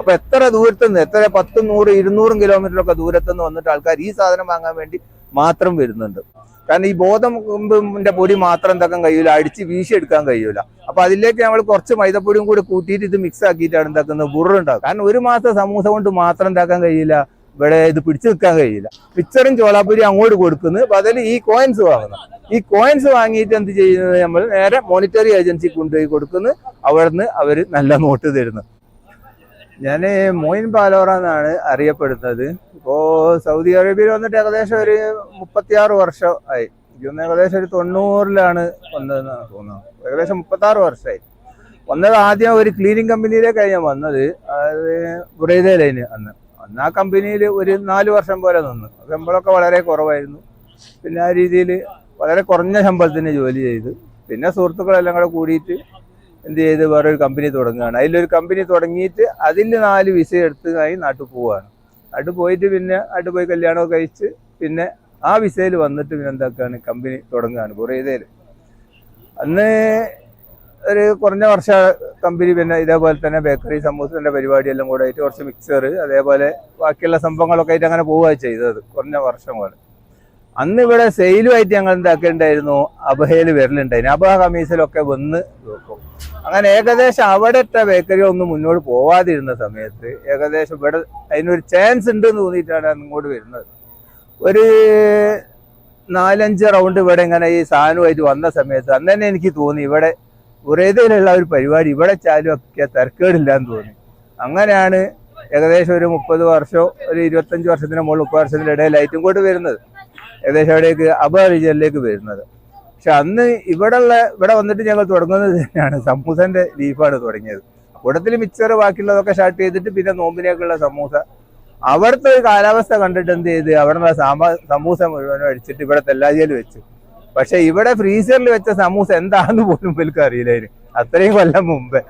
അപ്പൊ എത്ര ദൂരത്തുനിന്ന് എത്ര പത്തും നൂറ് ഇരുന്നൂറും കിലോമീറ്റർ ഒക്കെ ദൂരത്തുനിന്ന് വന്നിട്ട് ആൾക്കാർ ഈ സാധനം വാങ്ങാൻ വേണ്ടി മാത്രം വരുന്നുണ്ട്. കാരണം ഈ ബോധമ്പിന്റെ പൊടി മാത്രം എന്താക്കാൻ കഴിയൂല അടിച്ച് വീശിയെടുക്കാൻ കഴിയൂല. അപ്പൊ അതിലേക്ക് നമ്മൾ കുറച്ച് മൈദപ്പൊടിയും കൂടി കൂട്ടിയിട്ട് ഇത് മിക്സ് ആക്കിയിട്ടാണ് എന്താക്കുന്നത്? ബുറുണ്ടാവും കാരണം ഒരു മാസം സമൂസ കൊണ്ട് മാത്രം എന്താക്കാൻ കഴിയില്ല. ഇവിടെ ഇത് പിടിച്ചു നിൽക്കാൻ കഴിയില്ല. പിക്ചറും ചോളാപ്പുരി അങ്ങോട്ട് കൊടുക്കുന്നു. അതിൽ ഈ കോയിൻസ് വാങ്ങുന്നു ഈ കോയിൻസ് വാങ്ങിയിട്ട് എന്ത് ചെയ്യുന്നത് നമ്മൾ? നേരെ മോണിറ്ററി ഏജൻസി കൊണ്ടുപോയി കൊടുക്കുന്നു. അവിടുന്ന് അവർ നല്ല നോട്ട് തരുന്നു. ഞാൻ മോയിൻ പാലോറ എന്നാണ് അറിയപ്പെടുന്നത്. ഇപ്പോ സൗദി അറേബ്യയിൽ വന്നിട്ട് ഏകദേശം ഒരു മുപ്പത്തിയാറ് വർഷം ആയി. ഇതൊന്ന് ഏകദേശം ഒരു തൊണ്ണൂറിലാണ് വന്നതെന്നാണ് തോന്നുന്നത്. ഏകദേശം മുപ്പത്താറ് വർഷമായി വന്നത് ആദ്യം ഒരു ക്ലീനിങ് കമ്പനിയിലേക്കാണ് ഞാൻ വന്നത്. അത് ലൈന് അന്ന്. അന്ന് ആ കമ്പനിയിൽ ഒരു നാല് വർഷം പോലെ നിന്നു. ശമ്പളമൊക്കെ വളരെ കുറവായിരുന്നു. പിന്നെ ആ രീതിയിൽ വളരെ കുറഞ്ഞ ശമ്പളത്തിന് ജോലി ചെയ്ത്. പിന്നെ സുഹൃത്തുക്കളെല്ലാം കൂടെ കൂടിയിട്ട് എന്ത് ചെയ്ത് വേറൊരു കമ്പനി തുടങ്ങുകയാണ്. അതിലൊരു കമ്പനി തുടങ്ങിയിട്ട് അതിൽ നാല് വിസ എടുത്ത് ആയി നാട്ടിൽ പോവുകയാണ്. നാട്ടിൽ പോയിട്ട് പിന്നെ നാട്ടിൽ പോയി കല്യാണമൊക്കെ കഴിച്ച് പിന്നെ ആ വിസയിൽ വന്നിട്ട് പിന്നെ എന്താക്കുകയാണ് കമ്പനി തുടങ്ങുകയാണ് ബുറൈദയിൽ അന്ന് ഒരു കുറഞ്ഞ വർഷ കമ്പനി പിന്നെ ഇതേപോലെ തന്നെ ബേക്കറി സമൂഹത്തിന്റെ പരിപാടിയെല്ലാം കൂടെ ആയിട്ട് കുറച്ച് മിക്സർ അതേപോലെ ബാക്കിയുള്ള സംഭവങ്ങളൊക്കെ ആയിട്ട് അങ്ങനെ പോവുകയാണ് ചെയ്തത് കുറഞ്ഞ വർഷം പോലെ. അന്ന് ഇവിടെ സെയിലുമായിട്ട് ഞങ്ങൾ എന്താക്കേണ്ടായിരുന്നു? അബഹയിൽ വരലുണ്ടായിരുന്നു അബഹ കമീസിലൊക്കെ വന്ന് നോക്കും. അങ്ങനെ ഏകദേശം അവിടെ ഇട്ട ബേക്കറി ഒന്നും മുന്നോട്ട് പോവാതിരുന്ന സമയത്ത് ഏകദേശം ഇവിടെ അതിനൊരു ചാൻസ് ഉണ്ട് എന്ന് തോന്നിയിട്ടാണ് അങ്ങോട്ട് വരുന്നത്. ഒരു നാലഞ്ച് റൗണ്ട് ഇവിടെ ഇങ്ങനെ ഈ സാധനമായിട്ട് വന്ന സമയത്ത് അന്ന് തന്നെ എനിക്ക് തോന്നി ഇവിടെ ഒരേതിലുള്ള ഒരു പരിപാടി ഇവിടെ ചാലും ഒക്കെ തിരക്കേടില്ലാന്ന് തോന്നി. അങ്ങനെയാണ് ഏകദേശം ഒരു മുപ്പത് വർഷമോ ഒരു ഇരുപത്തഞ്ച് വർഷത്തിന് മുകളിൽ മുപ്പത് വർഷത്തിന്റെ ഇടയിലായിട്ട് ഇങ്ങോട്ട് വരുന്നത്. ഏകദേശം അവിടേക്ക് അബ റീജിയനിലേക്ക് വരുന്നത്. പക്ഷെ അന്ന് ഇവിടെയുള്ള ഇവിടെ വന്നിട്ട് ഞങ്ങൾ തുടങ്ങുന്നത് തന്നെയാണ്. സമൂസന്റെ ലീഫാണ് തുടങ്ങിയത്. കൂട്ടത്തിൽ മിക്സർ ബാക്കിയുള്ളതൊക്കെ സ്റ്റാർട്ട് ചെയ്തിട്ട് പിന്നെ നോമ്പിനേക്കുള്ള സമൂസ. അവിടുത്തെ ഒരു കാലാവസ്ഥ കണ്ടിട്ട് എന്ത് ചെയ്ത്? അവിടെ സാമ സമൂസ മുഴുവനും അടിച്ചിട്ട് ഇവിടെ തെല്ലാജിയിൽ വെച്ചു. പക്ഷെ ഇവിടെ ഫ്രീസറിൽ വെച്ച സമൂസ എന്താണെന്ന് പോലും ഇവർക്ക് അറിയില്ലായിരുന്നു അത്രയും കൊല്ലം മുമ്പേ.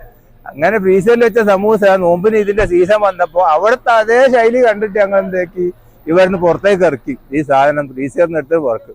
അങ്ങനെ ഫ്രീസറിൽ വെച്ച സമൂസ നോമ്പിന് ഇതിന്റെ സീസൺ വന്നപ്പോ അവിടുത്തെ അതേ ശൈലി കണ്ടിട്ട് ഞങ്ങൾ എന്താക്കി ഇവിടുന്ന് പുറത്തേക്ക് ഇറക്കി. ഈ സാധനം ഫ്രീസറിന് ഇട്ട് പുറക്ക്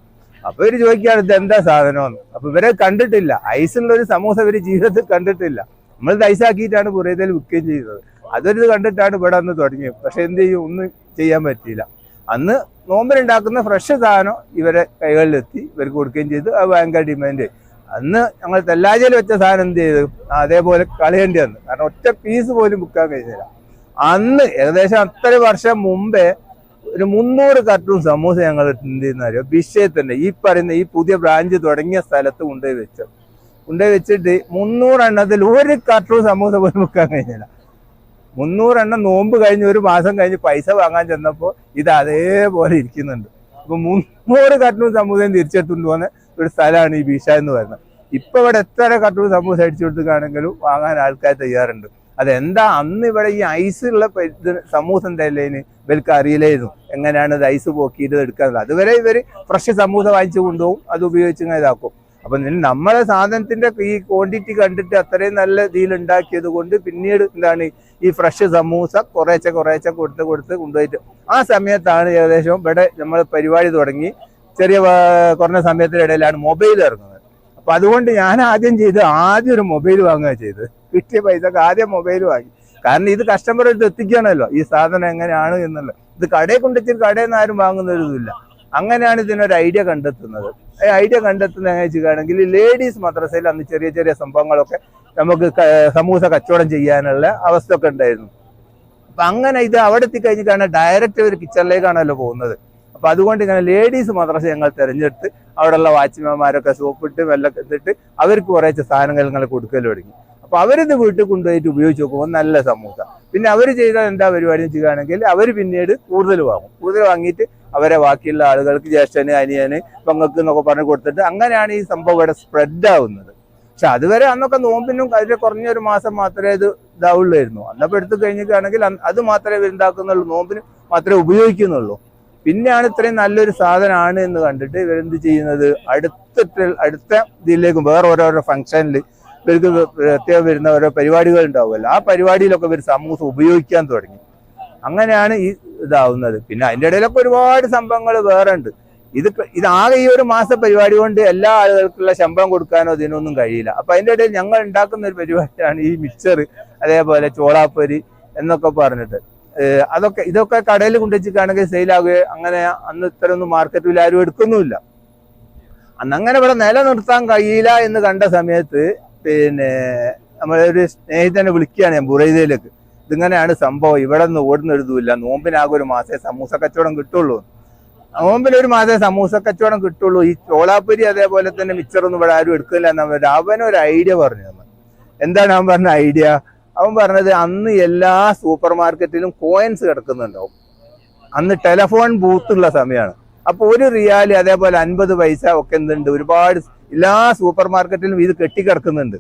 അപ്പൊ ഇവർ ചോദിക്കുകയാണ് ഇത് എന്താ സാധനമെന്ന്? അപ്പൊ ഇവരെ കണ്ടിട്ടില്ല. ഐസുള്ള ഒരു സമൂസ ഇവർ ജീവിതത്തിൽ കണ്ടിട്ടില്ല. നമ്മൾ ഐസാക്കിയിട്ടാണ് പുറത്തേൽ വിൽക്കുകയും ചെയ്തത്. അതൊരു കണ്ടിട്ടാണ് ഇവിടെ അന്ന് തുടങ്ങിയത്. പക്ഷെ എന്ത് ചെയ്യും? ഒന്നും ചെയ്യാൻ പറ്റിയില്ല. അന്ന് നോമ്പിലുണ്ടാക്കുന്ന ഫ്രഷ് സാധനം ഇവരെ കൈകളിലെത്തി ഇവർക്ക് കൊടുക്കുകയും ചെയ്തു. അത് ഭയങ്കര ഡിമാൻഡ് അന്ന് ഞങ്ങൾ തെല്ലാജയിൽ വെച്ച സാധനം എന്ത് ചെയ്തു? അതേപോലെ കളയേണ്ടി വന്നു. കാരണം ഒറ്റ പീസ് പോലും വിൽക്കാൻ കഴിഞ്ഞില്ല. അന്ന് ഏകദേശം അത്ര വർഷം മുമ്പേ ഒരു മുന്നൂറ് കർട്ടൂൺ സമൂസ ഞങ്ങൾ എന്ത് ചെയ്യുന്ന വിഷയത്തിന്റെ ഈ പറയുന്ന ഈ പുതിയ ബ്രാഞ്ച് തുടങ്ങിയ സ്ഥലത്ത് കൊണ്ടുപോയി വെച്ചു. കൊണ്ടുപോയി വെച്ചിട്ട് മുന്നൂറെണ്ണത്തിൽ ഒരു കർട്ടൂൺ സമൂസ പോലും വിൽക്കാൻ കഴിഞ്ഞില്ല. മുന്നൂറെണ്ണം നോമ്പ് കഴിഞ്ഞ് ഒരു മാസം കഴിഞ്ഞ് പൈസ വാങ്ങാൻ ചെന്നപ്പോൾ ഇത് അതേപോലെ ഇരിക്കുന്നുണ്ട്. അപ്പൊ മുന്നൂറ് കർട്ടൂൺ സമൂസയും തിരിച്ചെടുത്തുകൊണ്ട് പോകുന്ന ഒരു സ്ഥലമാണ് ഈ ബീഷ എന്ന് പറയുന്നത്. ഇപ്പൊ ഇവിടെ എത്ര കർട്ടൂൺ സമൂസ അടിച്ചു കൊടുക്കുകയാണെങ്കിലും വാങ്ങാൻ ആൾക്കാർ തയ്യാറുണ്ട്. അതെന്താ? അന്ന് ഇവിടെ ഈ ഐസുള്ള ഉള്ള തല്ലേന് സമൂസ ഇവർക്ക് അറിയില്ലായിരുന്നു. എങ്ങനെയാണ് ഇത് ഐസ് പോക്കിയിട്ട് എടുക്കാനുള്ളത് അതുവരെ ഇവർ ഫ്രഷ് സമൂസ വാങ്ങിച്ചു കൊണ്ടുപോകും. അത് ഉപയോഗിച്ച് ഇതാക്കും. അപ്പൊ നമ്മളെ സാധനത്തിന്റെ ഈ ക്വാണ്ടിറ്റി കണ്ടിട്ട് അത്രയും നല്ല രീതിയിൽ ഉണ്ടാക്കിയത് കൊണ്ട് പിന്നീട് എന്താണ് ഈ ഫ്രഷ് സമൂസ കുറേശ്ശെ കുറേശ്ശെ കൊടുത്ത് കൊടുത്ത് കൊണ്ടുപോയിട്ട് ആ സമയത്താണ് ഏകദേശം ഇവിടെ നമ്മൾ പരിപാടി തുടങ്ങി. ചെറിയ കുറഞ്ഞ സമയത്തിനിടയിലാണ് മൊബൈൽ ഇറങ്ങുന്നത്. അപ്പൊ അതുകൊണ്ട് ഞാൻ ആദ്യം ചെയ്ത് ആദ്യം ഒരു മൊബൈൽ വാങ്ങുക ചെയ്ത് കിട്ടിയ പൈസക്ക് ആദ്യം മൊബൈൽ വാങ്ങി. കാരണം ഇത് കസ്റ്റമർ അടുത്ത് എത്തിക്കണമല്ലോ ഈ സാധനം എങ്ങനെയാണ് എന്നുള്ളത്. ഇത് കടയിൽ കൊണ്ടുവച്ചിട്ട് കടയിൽ നിന്ന് ആരും വാങ്ങുന്ന ഒരു ഇതില്ല അങ്ങനെയാണ് ഇതിനൊരു ഐഡിയ കണ്ടെത്തുന്നത്. ഈ ഐഡിയ കണ്ടെത്തുന്ന എങ്ങനെ ലേഡീസ് മദ്രസയിൽ അന്ന് ചെറിയ ചെറിയ സംഭവങ്ങളൊക്കെ നമുക്ക് സമൂസ കച്ചവടം ചെയ്യാനുള്ള അവസ്ഥ ഒക്കെ ഉണ്ടായിരുന്നു. അപ്പൊ അങ്ങനെ ഇത് അവിടെ എത്തിക്കഴിഞ്ഞിട്ടാണ് ഡയറക്റ്റ് ഒരു കിച്ചണിലേക്കാണല്ലോ പോകുന്നത്. അപ്പൊ അതുകൊണ്ട് ഇങ്ങനെ ലേഡീസ് മദ്രസ ഞങ്ങൾ തിരഞ്ഞെടുത്ത് അവിടെയുള്ള വാച്ച്മാൻമാരൊക്കെ സോപ്പിട്ട് വെള്ളം ഇട്ടിട്ട് അവർക്ക് കുറേശ്ശെ സാധനങ്ങൾ ഇങ്ങനെ കൊടുക്കൽ തുടങ്ങി. അപ്പൊ അവരിത് വീട്ടിൽ കൊണ്ടുപോയിട്ട് ഉപയോഗിച്ച് നോക്കുമ്പോൾ നല്ല സമൂസ. പിന്നെ അവർ ചെയ്ത എന്താ പരിപാടി ചെയ്യുകയാണെങ്കിൽ അവർ പിന്നീട് കൂടുതൽ വാങ്ങും. കൂടുതൽ വാങ്ങിയിട്ട് അവരെ ബാക്കിയുള്ള ആളുകൾക്ക് ജ്യേഷ്ഠന് അനിയന് പങ്കക്ക് എന്നൊക്കെ പറഞ്ഞു കൊടുത്തിട്ട് അങ്ങനെയാണ് ഈ സംഭവം ഇവിടെ സ്പ്രെഡ് ആവുന്നത്. പക്ഷെ അതുവരെ അന്നൊക്കെ നോമ്പിനും അതിന്റെ കുറഞ്ഞൊരു മാസം മാത്രമേ ഇത് ഇതാവുള്ളായിരുന്നു. അന്നപ്പോൾ എടുത്തു കഴിഞ്ഞിട്ടാണെങ്കിൽ അത് മാത്രമേ ഇവരുണ്ടാക്കുന്നുള്ളൂ നോമ്പിന് മാത്രമേ ഉപയോഗിക്കുന്നുള്ളൂ. പിന്നെയാണ് ഇത്രയും നല്ലൊരു സാധനമാണ് എന്ന് കണ്ടിട്ട് ഇവരെന്ത് ചെയ്യുന്നത്? അടുത്തിട്ട് അടുത്ത ഇതിലേക്കും വേറെ ഓരോരോ ഫംഗ്ഷനിൽ ഇവർക്ക് പ്രത്യേകം വരുന്ന ഓരോ പരിപാടികൾ ഉണ്ടാവുമല്ലോ. ആ പരിപാടിയിലൊക്കെ ഇവർ സമൂഹം ഉപയോഗിക്കാൻ തുടങ്ങി. അങ്ങനെയാണ് ഈ ഇതാവുന്നത്. പിന്നെ അതിന്റെ ഇടയിലൊക്കെ ഒരുപാട് സംഭവങ്ങൾ വേറെ ഉണ്ട്. ഇത് ഇതാകെ ഈ ഒരു മാസ പരിപാടി കൊണ്ട് എല്ലാ ആളുകൾക്കുള്ള ശമ്പളം കൊടുക്കാനോ ഇതിനൊന്നും കഴിയില്ല. അപ്പൊ അതിന്റെ ഇടയിൽ ഞങ്ങൾ ഉണ്ടാക്കുന്ന ഒരു പരിപാടിയാണ് ഈ മിക്സർ അതേപോലെ ചോളാപ്പൊരി എന്നൊക്കെ പറഞ്ഞിട്ട്. അതൊക്കെ ഇതൊക്കെ കടയിൽ കൊണ്ടുവച്ചിട്ടാണെങ്കിൽ സെയിലാകുകയോ അങ്ങനെ അന്ന് ഇത്രയൊന്നും മാർക്കറ്റിൽ ആരും എടുക്കുന്നുമില്ല. അന്ന് അങ്ങനെ ഇവിടെ നിലനിർത്താൻ കഴിയില്ല എന്ന് കണ്ട സമയത്ത് പിന്നെ നമ്മളൊരു സ്നേഹിതനെ വിളിക്കുകയാണ് ഞാൻ ബുറൈദയിലേക്ക്. ഇതിങ്ങനെയാണ് സംഭവം. ഇവിടെ നിന്ന് ഓടുന്നെഴുതുമില്ല നോമ്പിനാകെ ഒരു മാസേ സമൂസ കച്ചവടം കിട്ടുള്ളൂ. നോമ്പിന് ഒരു മാസേ സമൂസ കച്ചവടം കിട്ടുള്ളൂ. ഈ ചോളാപ്പുരി അതേപോലെ തന്നെ മിച്ചറൊന്നും ഇവിടെ ആരും എടുക്കില്ല പറഞ്ഞത്. അവനൊരു ഐഡിയ പറഞ്ഞു തന്നു എന്താണ് അവൻ പറഞ്ഞ ഐഡിയ? അവൻ പറഞ്ഞത് അന്ന് എല്ലാ സൂപ്പർ മാർക്കറ്റിലും കോയിൻസ് കിടക്കുന്നുണ്ടാവും അന്ന് ടെലഫോൺ ബൂത്തുള്ള സമയമാണ്. അപ്പോൾ ഒരു റിയാലി അതേപോലെ അൻപത് പൈസ ഒക്കെ എന്തുണ്ട്? ഒരുപാട് എല്ലാ സൂപ്പർ മാർക്കറ്റിലും ഇത് കെട്ടിക്കിടക്കുന്നുണ്ട്.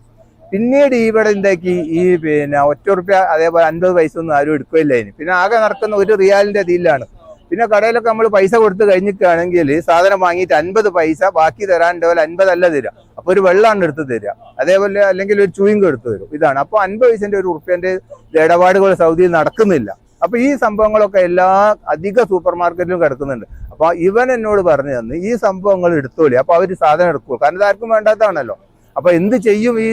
പിന്നീട് ഇവിടെ എന്താക്കി? ഈ പിന്നെ ഒറ്റ റുപ്യ അതേപോലെ അൻപത് പൈസ ഒന്നും ആരും എടുക്കില്ല അതിന് പിന്നെ ആകെ നടക്കുന്ന ഒരു റിയാലിന്റെ ഇതിലാണ്. പിന്നെ കടയിലൊക്കെ നമ്മൾ പൈസ കൊടുത്ത് കഴിഞ്ഞിട്ടാണെങ്കിൽ സാധനം വാങ്ങിയിട്ട് അൻപത് പൈസ ബാക്കി തരാൻ പോലെ അൻപതല്ല തരിക അപ്പൊ ഒരു വെള്ളമാണ് എടുത്ത് തരിക അതേപോലെ അല്ലെങ്കിൽ ഒരു ചൂയിങ് എടുത്ത് തരും. ഇതാണ്. അപ്പൊ അൻപത് പൈസന്റെ ഒരു ഉറുപ്പ്യന്റെ ഇടപാടുകൾ സൗദിയിൽ നടക്കുന്നില്ല. അപ്പൊ ഈ സംഭവങ്ങളൊക്കെ എല്ലാ അധിക സൂപ്പർ മാർക്കറ്റിലും കിടക്കുന്നുണ്ട്. അപ്പൊ ഇവൻ എന്നോട് പറഞ്ഞു തന്നു ഈ സംഭവങ്ങൾ എടുത്തോളി അപ്പൊ അവർ സാധനം എടുക്കുള്ളൂ. കാരണം ഇതാർക്കും വേണ്ടാത്തതാണല്ലോ. അപ്പൊ എന്ത് ചെയ്യും ഈ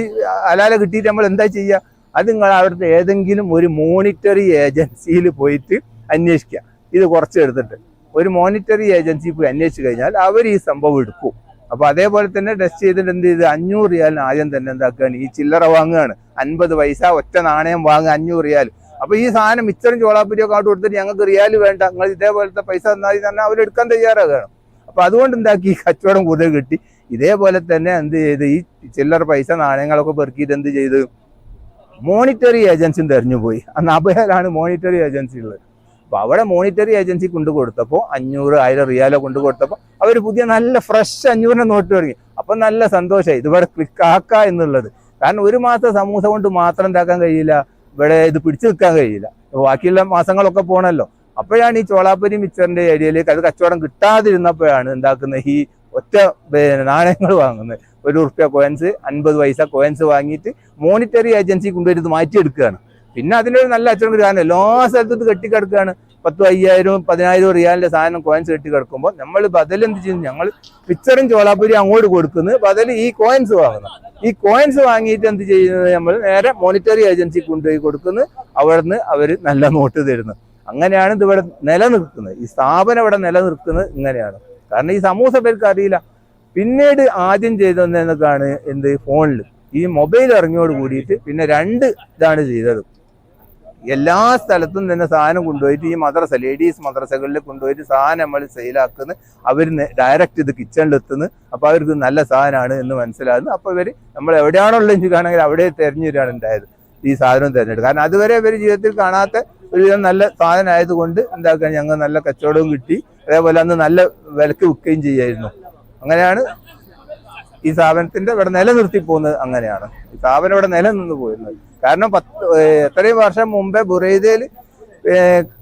അലാല കിട്ടിയിട്ട് നമ്മൾ എന്താ ചെയ്യുക അത് നിങ്ങൾ അവിടുത്തെ ഏതെങ്കിലും ഒരു മോണിറ്ററി ഏജൻസിയിൽ പോയിട്ട് അന്വേഷിക്കുക. ഇത് കുറച്ച് എടുത്തിട്ട്. ഒരു മോണിറ്ററി ഏജൻസി പോയി അന്വേഷിച്ച് കഴിഞ്ഞാൽ അവർ ഈ സംഭവം എടുക്കും. അപ്പൊ അതേപോലെ തന്നെ ടെസ്റ്റ് ചെയ്തിട്ട് എന്ത് ചെയ്ത്? അഞ്ഞൂറ് റിയാലിന് ആദ്യം തന്നെ എന്താക്കുകയാണ്? ഈ ചില്ലറ വാങ്ങുകയാണ്. അൻപത് പൈസ ഒറ്റ നാണയം വാങ്ങുക അഞ്ഞൂറ് റിയാൽ. അപ്പൊ ഈ സാധനം മിച്ചറും ചോളാപ്പുരിയൊക്കെ ഒക്കെ കൊടുത്തിട്ട് ഞങ്ങൾക്ക് റിയാൽ വേണ്ട. നിങ്ങൾ ഇതേപോലത്തെ പൈസ തന്നാൽ തന്നെ അവരെടുക്കാൻ തയ്യാറാകുകയാണ്. അപ്പൊ അതുകൊണ്ട് എന്താക്കി? കച്ചവടം കൂടുതൽ കിട്ടി. ഇതേപോലെ തന്നെ എന്ത് ചെയ്ത്? ഈ ചില്ലറ പൈസ നാണയങ്ങളൊക്കെ പെറുക്കിയിട്ട് എന്ത് ചെയ്ത്? മോണിറ്ററി ഏജൻസിയും തെരഞ്ഞു പോയി. അന്ന് അഭയാലാണ് മോണിറ്ററി ഏജൻസി ഉള്ളത്. അപ്പൊ അവിടെ മോണിറ്ററി ഏജൻസി കൊണ്ടു കൊടുത്തപ്പോൾ അഞ്ഞൂറ് ആയിരം റിയാലോ കൊണ്ടു കൊടുത്തപ്പോൾ അവർ പുതിയ നല്ല ഫ്രഷ് അഞ്ഞൂറിനെ നോട്ട് തുടങ്ങി. അപ്പൊ നല്ല സന്തോഷമായി. ഇതിവിടെ ക്ലിക്കാക്ക എന്നുള്ളത്. കാരണം ഒരു മാസം സമൂസ കൊണ്ട് മാത്രം എന്താക്കാൻ കഴിയില്ല. ഇവിടെ ഇത് പിടിച്ചു നിൽക്കാൻ കഴിയില്ല. ബാക്കിയുള്ള മാസങ്ങളൊക്കെ പോണല്ലോ. അപ്പോഴാണ് ഈ ചോളാപ്പരി മിച്ചറിന്റെ ഏരിയയിലേക്ക് അത് കച്ചവടം കിട്ടാതിരുന്നപ്പോഴാണ് എന്താക്കുന്നത്? ഈ ഒറ്റ നാണയങ്ങൾ വാങ്ങുന്നത്. ഒരു ഉറുപ്പ്യ കോയിൻസ് അൻപത് പൈസ കോയിൻസ് വാങ്ങിയിട്ട് മോണിറ്ററി ഏജൻസി കൊണ്ടുവരുന്നത് മാറ്റി മാറ്റിയെടുക്കുകയാണ്. പിന്നെ അതിനൊരു നല്ല അച്ചടക്കം എല്ലാ സ്ഥലത്തും കെട്ടിക്കിടക്കുകയാണ്. പത്തും അയ്യായിരവും പതിനായിരവും റിയാലിന്റെ സാധനം കോയിൻസ് കെട്ടി കിടക്കുമ്പോൾ നമ്മൾ ബദൽ എന്ത് ചെയ്യുന്നു? ഞങ്ങൾ പിക്ചറും ചോളാപ്പുരി അങ്ങോട്ട് കൊടുക്കുന്നത് ബദൽ ഈ കോയിൻസ് വാങ്ങുന്നു. ഈ കോയിൻസ് വാങ്ങിയിട്ട് എന്ത് ചെയ്യുന്നത് നമ്മൾ നേരെ മോണിറ്ററി ഏജൻസി കൊണ്ടുപോയി കൊടുക്കുന്നു. അവിടുന്ന് അവർ നല്ല നോട്ട് തരുന്നു. അങ്ങനെയാണ് ഇത് ഇവിടെ നിലനിൽക്കുന്നത്. ഈ സ്ഥാപനം ഇവിടെ നിലനിർത്തുന്നത് ഇങ്ങനെയാണ്. കാരണം ഈ സമൂസ പേർക്ക് അറിയില്ല. പിന്നീട് ആദ്യം ചെയ്തതെന്നൊക്കെയാണ് എന്ത്? ഫോണിൽ ഈ മൊബൈൽ ഇറങ്ങിയോട് കൂടിയിട്ട് പിന്നെ രണ്ട് ഇതാണ് ചെയ്തത്. എല്ലാ സ്ഥലത്തും തന്നെ സാധനം കൊണ്ടുപോയിട്ട് ഈ മദ്രസ ലേഡീസ് മദ്രസകളിൽ കൊണ്ടുപോയിട്ട് സാധനം നമ്മൾ സെയിലാക്കുന്നു അവർ ഡയറക്റ്റ് ഇത് കിച്ചണിൽ എത്തുന്നു. അപ്പൊ അവർക്ക് നല്ല സാധനമാണ് എന്ന് മനസ്സിലാകുന്നു. അപ്പോൾ ഇവർ നമ്മൾ എവിടെയാണുള്ളത് കാണുകയാണെങ്കിൽ അവിടെ തെരഞ്ഞെടുക്കുകയാണ് ഉണ്ടായത് ഈ സാധനം തിരഞ്ഞെടുക്കുക കാരണം അതുവരെ ഇവർ ജീവിതത്തിൽ കാണാത്ത ഒരുവിധം നല്ല സാധനം ആയതുകൊണ്ട് എന്താക്കുക ഞങ്ങൾ നല്ല കച്ചവടവും കിട്ടി. അതേപോലെ അന്ന് നല്ല വിലക്ക് വിൽക്കുകയും ചെയ്യായിരുന്നു. അങ്ങനെയാണ് ഈ സ്ഥാപനത്തിന്റെ ഇവിടെ നിലനിർത്തി പോകുന്നത് അങ്ങനെയാണ്. ഈ സ്ഥാപനം ഇവിടെ നിലനിന്ന് പോയിരുന്നത്. കാരണം പത്ത് എത്രയും വർഷം മുമ്പേ ബുറൈദയിൽ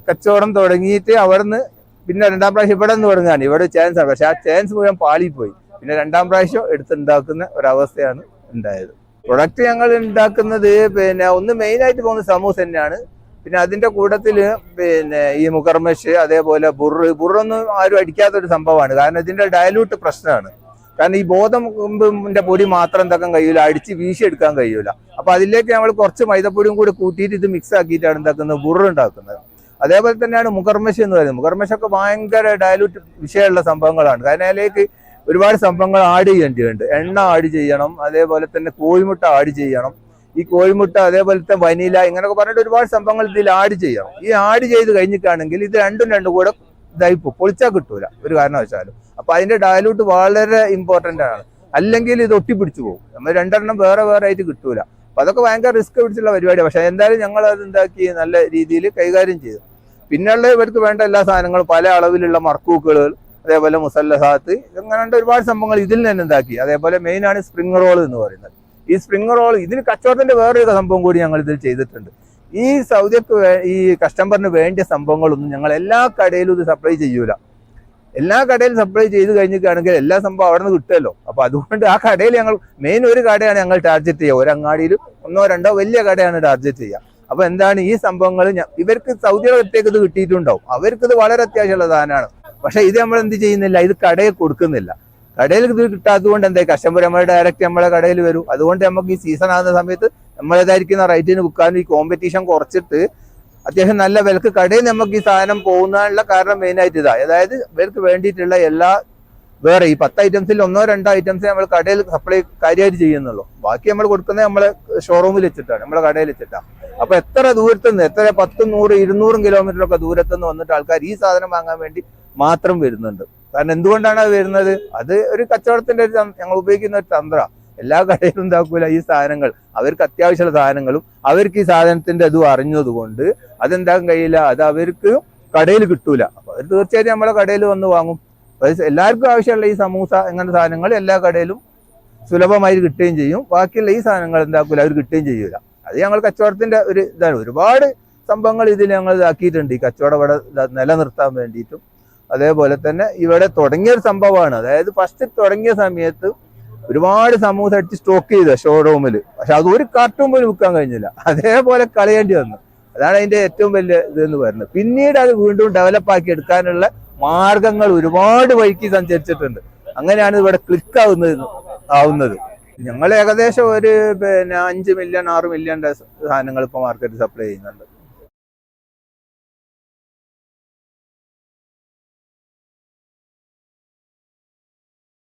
കച്ചവടം തുടങ്ങിയിട്ട് അവിടുന്ന് പിന്നെ രണ്ടാം പ്രാവശ്യം ഇവിടെ നിന്ന് തുടങ്ങുകയാണ്. ഇവിടെ ചാൻസ് ആണ്. പക്ഷെ ആ ചാൻസ് മുഴുവൻ പാളിപ്പോയി. പിന്നെ രണ്ടാം പ്രാവശ്യം എടുത്തുണ്ടാക്കുന്ന ഒരവസ്ഥയാണ് ഉണ്ടായത്. പ്രൊഡക്റ്റ് ഞങ്ങൾ ഉണ്ടാക്കുന്നത് പിന്നെ ഒന്ന് മെയിൻ ആയിട്ട് പോകുന്നത് സമൂസ തന്നെയാണ്. പിന്നെ അതിന്റെ കൂട്ടത്തിൽ പിന്നെ ഈ മുക്കർമഷ് അതേപോലെ ബുറ് ബുറൊന്നും ആരും അടിക്കാത്ത ഒരു സംഭവമാണ്. കാരണം ഇതിന്റെ ഡയലൂട്ട് പ്രശ്നമാണ്. കാരണം ഈ ബോധമിന്റെ പൊടി മാത്രം എന്താക്കാൻ കഴിയൂല അടിച്ച് വീശി എടുക്കാൻ കഴിയൂല. അപ്പൊ അതിലേക്ക് നമ്മൾ കുറച്ച് മൈദപ്പൊടിയും കൂടി കൂട്ടിയിട്ട് ഇത് മിക്സ് ആക്കിയിട്ടാണ് എന്താക്കുന്നത് ബുറ് ഉണ്ടാക്കുന്നത്. അതേപോലെ തന്നെയാണ് മുഖർമശ എന്ന് പറയുന്നത്. മുഖർമശൊക്കെ ഭയങ്കര ഡയലൂട്ട് വിഷയമുള്ള സംഭവങ്ങളാണ്. കാരണം അതിലേക്ക് ഒരുപാട് സംഭവങ്ങൾ ആഡ് ചെയ്യേണ്ടതുണ്ട് എണ്ണ ആഡ് ചെയ്യണം അതേപോലെ തന്നെ കോഴിമുട്ട ആഡ് ചെയ്യണം. ഈ കോഴിമുട്ട അതേപോലത്തെ വനില ഇങ്ങനെയൊക്കെ പറഞ്ഞിട്ട് ഒരുപാട് സംഭവങ്ങൾ ഇതിൽ ആഡ് ചെയ്യണം. ഈ ആഡ് ചെയ്ത് കഴിഞ്ഞിട്ടാണെങ്കിൽ ഇത് രണ്ടും രണ്ടും കൂടെ ഇതായിപ്പോ പൊളിച്ചാൽ കിട്ടൂല. ഒരു കാരണവശാലും അപ്പൊ അതിന്റെ ഡയലൂട്ട് വളരെ ഇമ്പോർട്ടന്റ് ആണ്. അല്ലെങ്കിൽ ഇത് ഒട്ടിപ്പിടിച്ചു പോകും. നമ്മൾ രണ്ടെണ്ണം വേറെ വേറെ ആയിട്ട് കിട്ടൂല. അപ്പൊ അതൊക്കെ ഭയങ്കര റിസ്ക് പിടിച്ചുള്ള പരിപാടിയാണ് പക്ഷെ എന്തായാലും ഞങ്ങൾ അത് എന്താക്കി നല്ല രീതിയിൽ കൈകാര്യം ചെയ്തു. പിന്നെയുള്ള ഇവർക്ക് വേണ്ട എല്ലാ സാധനങ്ങളും പല അളവിലുള്ള മർക്കൂക്കുകൾ അതേപോലെ മുസല്ലഹാത്ത് ഇങ്ങനെ ഒരുപാട് സംഭവങ്ങൾ ഇതിൽ തന്നെ എന്താക്കി. അതേപോലെ മെയിൻ ആണ് സ്പ്രിംഗ് റോൾ എന്ന് പറയുന്നത്. ഈ സ്പ്രിംഗ് റോൾ ഇതിന് കച്ചവടത്തിന്റെ വേറൊരു സംഭവം കൂടി ഞങ്ങൾ ഇതിൽ ചെയ്തിട്ടുണ്ട്. ഈ സൗദിക്ക് ഈ കസ്റ്റമറിന് വേണ്ട സംഭവങ്ങളൊന്നും ഞങ്ങൾ എല്ലാ കടയിലും ഇത് സപ്ലൈ ചെയ്യൂല. എല്ലാ കടയിലും സപ്ലൈ ചെയ്ത് കഴിഞ്ഞിട്ടാണെങ്കിൽ എല്ലാ സംഭവം അവിടെ നിന്ന് കിട്ടുമല്ലോ. അപ്പൊ അതുകൊണ്ട് ആ കടയിൽ ഞങ്ങൾ മെയിൻ ഒരു കടയാണ് ഞങ്ങൾ ടാർഗറ്റ് ചെയ്യുക. ഒരു ഒന്നോ രണ്ടോ വലിയ കടയാണ് ടാർഗറ്റ് ചെയ്യുക. അപ്പൊ എന്താണ് ഈ സംഭവങ്ങൾ ഇവർക്ക് സൗദിയുടെ അടുത്തേക്ക് ഇത് കിട്ടിയിട്ടുണ്ടാവും. അവർക്ക് ഇത് വളരെ അത്യാവശ്യമുള്ള സാധനമാണ്. പക്ഷെ ഇത് നമ്മൾ എന്ത് ചെയ്യുന്നില്ല ഇത് കടയിൽ കൊടുക്കുന്നില്ല. കടയിൽ ഇത് കിട്ടാത്തതുകൊണ്ട് എന്താ കസ്റ്റമർ നമ്മൾ ഡയറക്റ്റ് നമ്മളെ കടയിൽ വരും. അതുകൊണ്ട് നമുക്ക് ഈ സീസൺ ആകുന്ന സമയത്ത് നമ്മളേതായിരിക്കുന്ന റേറ്റിന് വിൽക്കാനും ഈ കോമ്പറ്റീഷൻ കുറച്ചിട്ട് അത്യാവശ്യം നല്ല വിലക്ക് കടയിൽ നമുക്ക് ഈ സാധനം പോകുന്നതിനുള്ള കാരണം മെയിനായിട്ട് ഇതാ. അതായത് ഇവർക്ക് വേണ്ടിയിട്ടുള്ള എല്ലാ വേറെ ഈ പത്ത് ഐറ്റംസിൽ ഒന്നോ രണ്ടോ ഐറ്റംസ് നമ്മൾ കടയിൽ സപ്ലൈ കാര്യമായിട്ട് ചെയ്യുന്നുള്ളൂ. ബാക്കി നമ്മൾ കൊടുക്കുന്നത് നമ്മളെ ഷോറൂമിൽ വെച്ചിട്ടാണ്. നമ്മളെ കടയിൽ വെച്ചിട്ടാണ് അപ്പൊ എത്ര ദൂരത്തുനിന്ന് എത്ര പത്തും നൂറ് ഇരുന്നൂറും കിലോമീറ്ററൊക്കെ ദൂരത്തുനിന്ന് വന്നിട്ട് ആൾക്കാർ ഈ സാധനം വാങ്ങാൻ വേണ്ടി മാത്രം വരുന്നുണ്ട്. കാരണം എന്തുകൊണ്ടാണ് അത് വരുന്നത്? അത് ഒരു കച്ചവടത്തിന്റെ ഒരു ഞങ്ങൾ ഉപയോഗിക്കുന്ന ഒരു തന്ത്ര. എല്ലാ കടയിലും ഉണ്ടാക്കൂല ഈ സാധനങ്ങൾ. അവർക്ക് അത്യാവശ്യമുള്ള സാധനങ്ങളും അവർക്ക് ഈ സാധനത്തിന്റെ ഇതും അറിഞ്ഞതുകൊണ്ട് അതെന്താക്കാൻ കഴിയില്ല? അത് അവർക്ക് കടയിൽ കിട്ടൂല. അപ്പൊ അവർ തീർച്ചയായിട്ടും നമ്മളെ കടയിൽ വന്ന് വാങ്ങും. അത് എല്ലാവർക്കും ആവശ്യമുള്ള ഈ സമൂസ അങ്ങനത്തെ സാധനങ്ങൾ എല്ലാ കടയിലും സുലഭമായി കിട്ടുകയും ചെയ്യും. ബാക്കിയുള്ള ഈ സാധനങ്ങൾ എന്താക്കൂല അവർ കിട്ടുകയും ചെയ്യൂല. അത് ഞങ്ങൾ കച്ചവടത്തിന്റെ ഒരു ഇതാണ്. ഒരുപാട് സംഭവങ്ങൾ ഇതിൽ ഞങ്ങൾ ഇതാക്കിയിട്ടുണ്ട്. ഈ കച്ചവടം ഇവിടെ നിലനിർത്താൻ വേണ്ടിയിട്ടും. അതേപോലെ തന്നെ ഇവിടെ തുടങ്ങിയ ഒരു സംഭവമാണ്. അതായത് ഫസ്റ്റ് തുടങ്ങിയ സമയത്ത് ഒരുപാട് സമൂസ അടിച്ച് സ്റ്റോക്ക് ചെയ്ത ഷോറൂമിൽ പക്ഷെ അത് ഒരു കാർട്ടൂൺ പോലും വിൽക്കാൻ കഴിഞ്ഞില്ല. അതേപോലെ കളയേണ്ടി വന്നു. അതാണ് അതിന്റെ ഏറ്റവും വലിയ ഇതെന്ന് പറയുന്നത്. പിന്നീട് അത് വീണ്ടും ഡെവലപ്പാക്കി എടുക്കാനുള്ള മാർഗങ്ങൾ ഒരുപാട് വഴിക്ക് സഞ്ചരിച്ചിട്ടുണ്ട്. അങ്ങനെയാണ് ഇവിടെ ക്ലിക്ക് ആവുന്നത് ആവുന്നത്. ഞങ്ങൾ ഏകദേശം ഒരു പിന്നെ അഞ്ച് മില്യൺ ആറ് മില്യൺ സാധനങ്ങൾ ഇപ്പോൾ മാർക്കറ്റ് സപ്ലൈ ചെയ്യുന്നുണ്ട്.